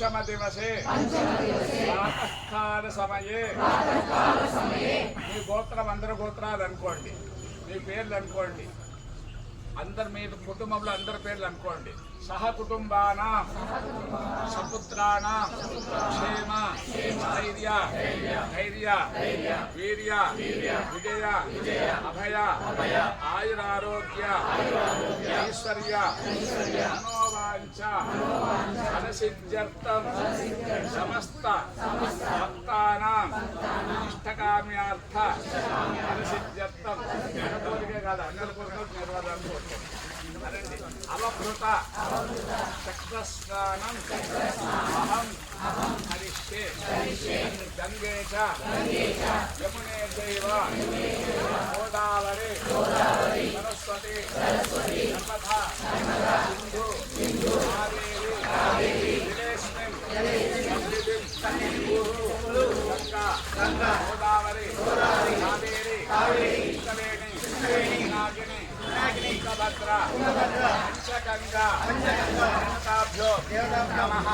పంచమ దివసే ప్రాతకాల సమయే మీ గోత్రం అందరు గోత్రాలు అనుకోండి మీ పేర్లు అనుకోండి అందరు మీ కుటుంబంలో అందరి పేర్లు అనుకోండి సహ కుటుంబాన సపుత్రాణ క్షేమ. ధైర్య. ధైర్య. వీర్య. విజయ. అభయ. ఆయురారోగ్య. ఐశ్వర్య. మనోవాంఛ. ఫలసిద్ధ్యర్థం సమస్త భక్తానాం ఇష్టకామ్యార్థ ఫలసిద్ధ్యర్థం కోరికే కాదు అన్నల కోరికలు నెరవేరాలని కోరుకోండి అవభృత చక్రస్నానం అహం హరిష్యే. గంగే చ యమునే చైవ గోదావరి. గోదావరి కావేరి కృష్ణవేణి నాగిని తుంగభద్ర పంచగంగా దేవతాభ్యో నమః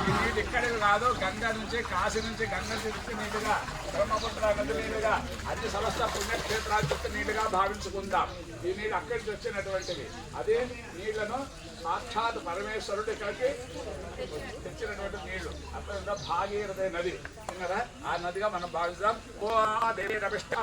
ఈ నీళ్ళు ఇక్కడికి కాదు గంగా నుంచి కాశీ నుంచి గంగ నుంచి నీటిగా బ్రహ్మపుత్ర నది నీళ్ళుగా అన్ని సమస్త పుణ్యక్షేత్రాల చుట్టూ నీళ్ళుగా భావించుకుందాం ఈ నీళ్ళు అక్కడి నుంచి వచ్చినటువంటివి అదే నీళ్ళను సాక్షాత్ పరమేశ్వరుడు ఇక్కడికి తెచ్చినటువంటి నీళ్ళు. అక్కడ భాగీరథ నది. ఆ నదిగా మనం భావిస్తాం. ఓ దేవి రవిష్ఠా